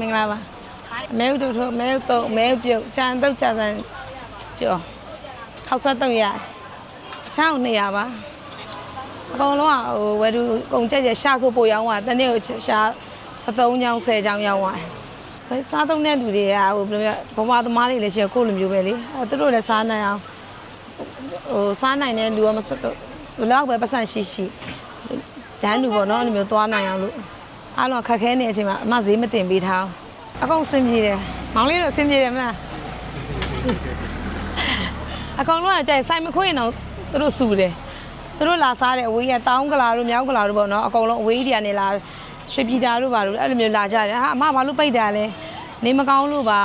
မင်္ဂလာပါအမဲဥတို့ထိုးအမဲဥတုံးအမဲဥပြုတ်ကြံတုတ်ကြံစံကျော်ခောက်ဆွတ်တုံရချောင်းနေရပါအကုန်လုံးကဟိုဝယ်သူကုန်ကြက်ကြရှာဆိုပို့ရောင်းသွားတနေ့ကိုရှာ73ချောင်း10ချောင်းရောင်းသွားဘယ်စားသုံးတဲ့လူတွေကဟိုဘယ်လိုဘဝသမားတွေလည်းရှိကိုလိုမျိုးပဲလေအဲသူတို့လည်းစားနိုင်အောင်ဟိုစားနိုင်တဲ့လူကမစတော့ဘလောက်ပဲပတ်စံရှိရှိဒန်းလူပေါ့နော်အဲ့လိုမျိုးသွားနိုင်အောင်လို့ အားလုံးခက်ခဲနေတဲ့အချိန်မှာအမဈေးမတင်ပေးထားအောင်အကုန်အဆင်ပြေတယ်မောင်လေးတို့အဆင်ပြေတယ်မလားအကောင်လုံးကကြိုက်ဆိုင်မခွင့်တော့သူတို့စူတယ်သူတို့လာစားတယ်အဝေးကတောင်းကလာတို့မြောက်ကလာတို့ပေါ့နော်အကောင်လုံးအဝေးတွေကနေလာရွှေပြည်တာတို့ပါတို့အဲ့လိုမျိုးလာကြတယ်ဟာအမဘာလို့ပိတ်တာလဲနေမကောင်းလို့ပါ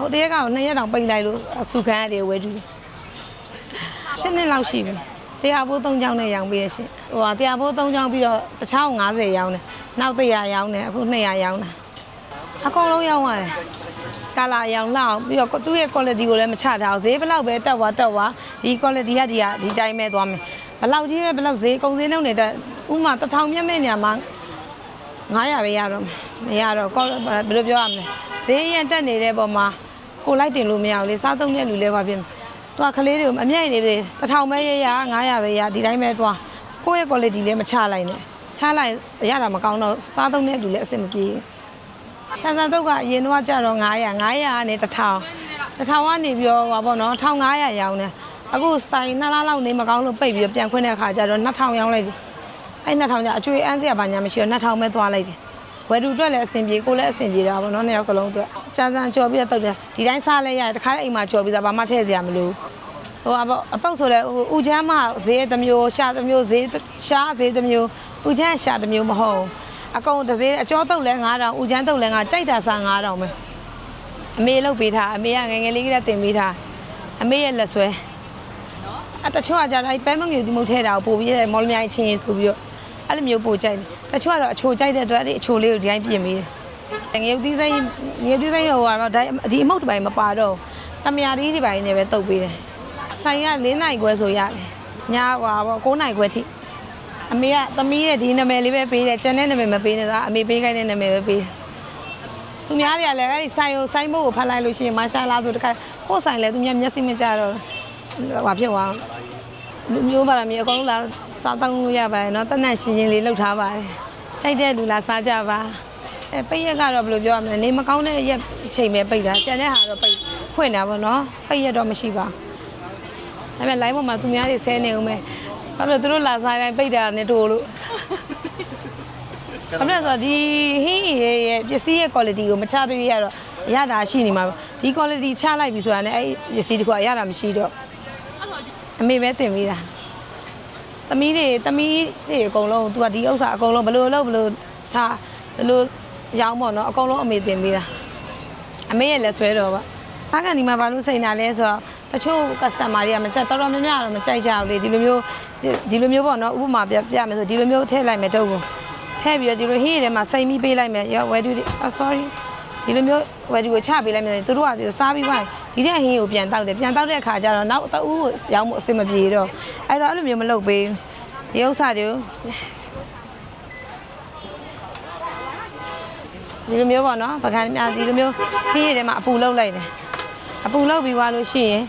ဟိုတရက်ကောင်နှစ်ရက်တောင်ပိတ်လိုက်လို့အဆူခံရတယ်ဝဲတူတယ်ရှင်းနှစ်လောက်ရှိပြီ တရားဘိုး၃ချောင်းနဲ့ရောင်းပေးရရှင်ဟိုဟာတရားဘိုး၃ချောင်းပြီးတော့တစ်ချောင်း90ရောင်းတယ်နောက်100ရောင်းတယ်အခု200ရောင်းတယ်အကုန်လုံးရောင်းရတယ်ကာလာရောင်းလောက်ပြီးတော့သူ့ရဲ့ quality ကိုလည်းမချထားအောင်ဈေးဘယ်လောက်ပဲတက်သွားတက်သွားဒီ quality ကဒီကဒီတိုင်းပဲသွားမယ်ဘယ်လောက်ကြီးပဲဘယ်လောက်ဈေးကုန်ဈေးနှုန်းတွေတက်ဥမာတစ်ထောင်မြတ်မဲ့နေရာမှာ900ပဲရတော့မယ်မရတော့ကောဘယ်လိုပြောရမလဲဈေးရင်တက်နေတဲ့ပုံမှာကိုလိုက်တင်လို့မရဘူးလေစားသုံးတဲ့လူလည်းပါပြင် သူကကလေးတွေကိုအမြဲနေပြီတစ်ထောင်ပဲရရ900ပဲရဒီတိုင်းပဲသွားကိုယ့်ရဲ့ quality လည်းမချလိုက်နဲ့ချလိုက်ရတာမကောင်းတော့စားသုံးတဲ့လူလည်းအဆင်မပြေဘူးချမ်းသာတုတ်ကအရင်တော့ကျတော့900 900ကနေ1000 1000ကနေပြီးတော့ဟာပေါ့နော်1500ရောင်းတယ်အခုဆိုင်နှစ်လားလောက်နေမကောင်းလို့ပိတ်ပြီးတော့ပြန်ခွင့်တဲ့အခါကျတော့2000ရောင်းလိုက်ပြီအဲ့2000ကျအကျွေးအန်းစရာဘာညာမရှိတော့2000ပဲသွားလိုက်တယ် ဝယ်သူအတွက်လည်းအဆင်ပြေကိုလည်းအဆင်ပြေတာပေါ့နော်နှစ်ယောက်စလုံးအတွက်ချမ်းသာကြော်ပြီးတော့တုတ်တယ်ဒီတိုင်းစားလဲရတယ်တခါတည်းအိမ်မှာကြော်ပြီးသားဘာမှထည့်စရာမလိုဟိုအပေါ့အတုတ်ဆိုလဲဟိုဥချမ်းမဈေးတစ်မျိုးရှာတစ်မျိုးဈေးရှာဈေးတစ်မျိုးဥချမ်းရှာတစ်မျိုးမဟုတ်ဘူးအကုန်တစ်စေးအကျော်တုတ်လဲ9000ဥချမ်းတုတ်လဲငါကြိုက်တာစား9000ပဲအမေလုတ်ပေးထားအမေကငယ်ငယ်လေးကတည်းကတင်ပေးထားအမေရဲ့လက်ဆွဲအတချို့ကကြတော့အဲပဲမငွေဒီမုတ်ထဲတာကိုပို့ပြီးရဲမော်လမြိုင်ချင်းရေးဆိုပြီးတော့ အဲ့လိုမျိုးပို့ကြိုက်တယ်တချို့ကတော့အချိုကြိုက်တဲ့အတွက်အဲ့ဒီအချိုလေးကိုဒီတိုင်းပြင်ပေးတယ်ငယ်သီးစိမ့်ငယ်သီးစိမ့်ဟိုကတော့ဒါဒီအမုတ်တစ်ပိုင်းမပါတော့တမယာတီးဒီပိုင်းနဲ့ပဲတုတ်ပေးတယ်ဆိုင်က၄နိုင်ခွဲဆိုရတယ်ညဟွာပေါ့9နိုင်ခွဲထိအမေကသမီးရဲ့ဒီနာမည်လေးပဲပေးတယ်ကျန်တဲ့နာမည်မပေးနေတာအမေပေးခိုင်းတဲ့နာမည်ပဲပေးတယ်သူများတွေကလည်းအဲ့ဒီဆိုင်ကိုဆိုင်မို့ကိုဖတ်လိုက်လို့ရှိရင်မာရှာလာဆိုတခါဟိုဆိုင်လဲသူများမျက်စိမကြတော့ဟွာဖြစ်သွားလူ မျိုးပါလားမြေအကုန်လုံးလာစားတောင်းလို့ရပါတယ်เนาะတနတ်ရှင်ရှင်လေးလှုပ်ထားပါတယ်ကြိုက်တဲ့လူလာစားကြပါအဲပိတ်ရက်ကတော့ဘယ်လိုပြောရမလဲနေမကောင်းတဲ့ရက်အချိန်ပဲပိတ်တာကျန်တဲ့ဟာတော့ပိတ်ဖွင့်တာပေါ့เนาะပိတ်ရက်တော့မရှိပါဘူး ဒါပေမဲ့ line ပေါ်မှာသူများတွေဆဲနေအောင်ပဲဘာဖြစ်လို့သူတို့လာစားတိုင်းပိတ်တာနဲ့တို့လို့ဘာဖြစ်လို့လဲဆိုတော့ဒီဟင်းရဲ့ရဲ့ပစ္စည်းရဲ့ quality ကိုမချတွေ့ရတော့အရတာရှိနေမှာပဲဒီ quality ချလိုက်ပြီဆိုတာနဲ့အဲ့ပစ္စည်းတခုကအရတာမရှိတော့ အမေပဲတင်ပေးတာသမီးတွေသမီးတွေအကုန်လုံးသူကဒီဥစ္စာအကုန်လုံးဘယ်လိုလုပ်ဘယ်လိုထားဘယ်လိုရောင်းပေါ့နော်အကုန်လုံးအမေတင်ပေးတာအမေရဲ့လက်ဆွဲတော့ပါ။ဘာကန်ဒီမှာဘာလို့စိန်တာလဲဆိုတော့တချို့ customer တွေကမချက်တော်တော်များများတော့မကြိုက်ကြဘူးလေဒီလိုမျိုးဒီလိုမျိုးပေါ့နော်ဥပမာပြပြမယ်ဆိုဒီလိုမျိုးထည့်လိုက်မယ်တော့ကိုထည့်ပြီးတော့ဒီလိုဟင်းရထဲမှာစိန်ပြီးပေးလိုက်မယ်ရောဝယ်တူ sorry ဒီလိုမျိုးဝယ်တူကိုချပေးလိုက်မယ်သူတို့ကဒီစားပြီးသွား ဒီတဲ့ဟင်းကိုပြန်တောက်တယ်ပြန်တောက်တဲ့အခါကျတော့နောက်တအူးကိုရောင်းဖို့အဆင်မပြေတော့အဲ့တော့အဲ့လိုမျိုးမလုပ်ပေးဒီဥစ္စာတွေကိုဒီလိုမျိုးပေါ့နော်ပကံများဒီလိုမျိုးခင်းရထဲမှာအပူလောက်လိုက်တယ်အပူလောက်ပြီးသွားလို့ရှိရင်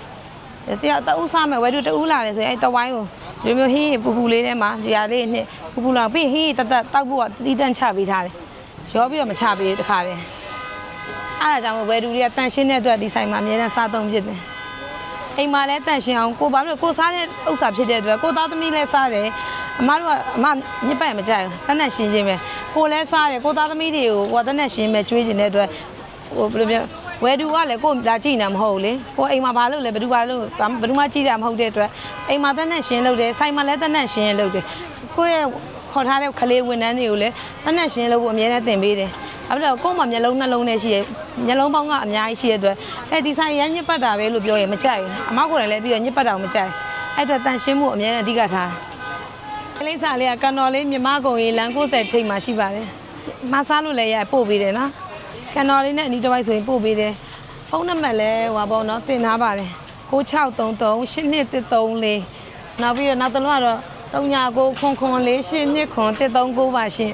တရားတအူးစားမယ်ဝယ်တူတအူးလာတယ်ဆိုရင်အဲ့တဝိုင်းကိုဒီလိုမျိုးဟင်းရပူပူလေးထဲမှာဒီဟာလေးနဲ့ပူပူလာပြီးဟင်းရတသက်တောက်ဖို့ကတီးတန့်ချပေးထားတယ်ရောပြီးတော့မချပေးတခါတည်း အဲ့ဒါကြောင့်ဝယ်တူတွေကတန်ရှင်းတဲ့အတွက်ဒီဆိုင်မှာအများနဲ့စားသုံးဖြစ်တယ်အိမ်မှာလည်းတန့်ရှင်းအောင်ကိုဘာလို့လဲကိုစားတဲ့ဥစ္စာဖြစ်တဲ့အတွက်ကိုသားသမီးလည်းစားတယ်အမတို့ကအမညစ်ပတ်မကြိုက်ဘူးတန့်တန့်ရှင်းရှင်းပဲကိုလည်းစားတယ်ကိုသားသမီးတွေကိုကိုတန့်တန့်ရှင်းပဲကျွေးကျင်တဲ့အတွက်ဟိုဘယ်လိုပြောဝယ်သူကလည်းကိုလာကြည့်နေမှာမဟုတ်ဘူးလေကိုအိမ်မှာဘာလို့လဲဘယ်သူဘာလို့ဘယ်သူမှကြည့်တာမဟုတ်တဲ့အတွက်အိမ်မှာတန့်တန့်ရှင်းလုပ်တယ်ဆိုင်မှာလည်းတန့်တန့်ရှင်းလုပ်တယ်ကိုယ့်ရဲ့ခေါ်ထားတဲ့ကလေးဝန်ထမ်းတွေကိုလည်းတန့်တန့်ရှင်းလုပ်ဖို့အများနဲ့သင်ပေးတယ် အဲ့တော့ကို့မှာမျက်လုံးနှလုံးနဲ့ရှိရဲ့မျက်လုံးပေါင်းကအများကြီးရှိတဲ့အတွက်အဲဒီဆိုင်ရမ်းညစ်ပတ်တာပဲလို့ပြောရင်မကြိုက်ဘူးအမကိုယ်လည်းပြီးတော့ညစ်ပတ်တာကိုမကြိုက်အဲ့တော့တန်ရှင်းမှုအများနဲ့အဓိကထားကလေးစားလေးကကန်တော်လေးမြမကုံကြီးလမ်း90ထိပ်မှာရှိပါတယ်မစားလို့လည်းရပို့ပေးတယ်နော်ကန်တော်လေးနဲ့အနီးတစ်ဝိုက်ဆိုရင်ပို့ပေးတယ်ဖုန်းနံပါတ်လည်းဟိုပါပေါ့နော်တင်ထားပါတယ်9633 8234နောက်ပြီးတော့နောက်တစ်လုံးကတော့39ခွန်ခွန်လေး82ခွန်139ပါရှင်